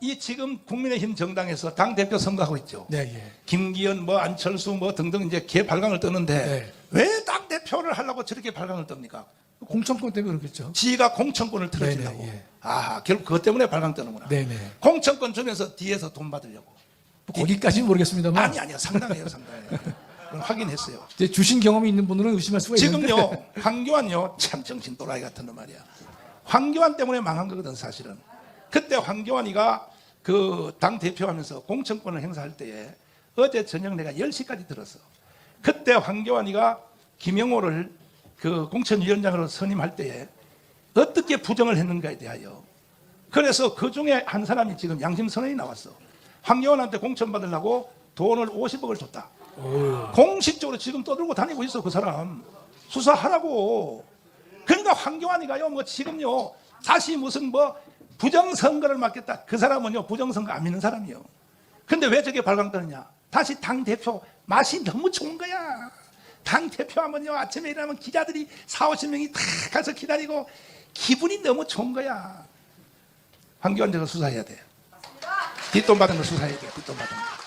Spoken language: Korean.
이 지금 국민의힘 정당에서 당 대표 선거하고 있죠. 네, 예. 김기현, 뭐 안철수, 뭐 등등 이제 개 발광을 뜨는데 네. 왜당 대표를 하려고 저렇게 발광을 뜹니까? 공천권 때문에 그렇겠죠. 지가 공천권을 틀어주려고. 네 네, 예. 아, 결국 그것 때문에 발광 뜨는구나. 네 네. 공천권 주면서 뒤에서 돈 받으려고. 뭐 거기까지는 모르겠습니다만 아니 아니요 상당해요 상당해요. 확인했어요. 이제 주신 경험이 있는 분들은 의심할 수가 있는데 지금요 황교안요 참 정신 또라이 같은 놈 말이야. 황교안 때문에 망한 거거든 사실은. 그때 황교안이가 그 당 대표하면서 공천권을 행사할 때에 어제 저녁 내가 10시까지 들었어. 그때 황교안이가 김영호를 그 공천위원장으로 선임할 때에 어떻게 부정을 했는가에 대하여 그래서 그 중에 한 사람이 지금 양심 선언이 나왔어. 황교안한테 공천 받으려고 돈을 50억을 줬다. 공식적으로 지금 떠들고 다니고 있어 그 사람 수사하라고. 그러니까 황교안이가요 뭐 지금요 다시 무슨 뭐 부정선거를 맡겠다. 그 사람은요 부정선거 안 믿는 사람이요. 근데 왜 저게 발광 뜨느냐? 다시 당 대표 맛이 너무 좋은 거야. 당 대표 하면요 아침에 일어나면 기자들이 4, 50명이 다 가서 기다리고 기분이 너무 좋은 거야. 황교안 저거 수사해야 돼. 뒷돈 받은 거 수사해야 돼. 뒷돈 받은 거.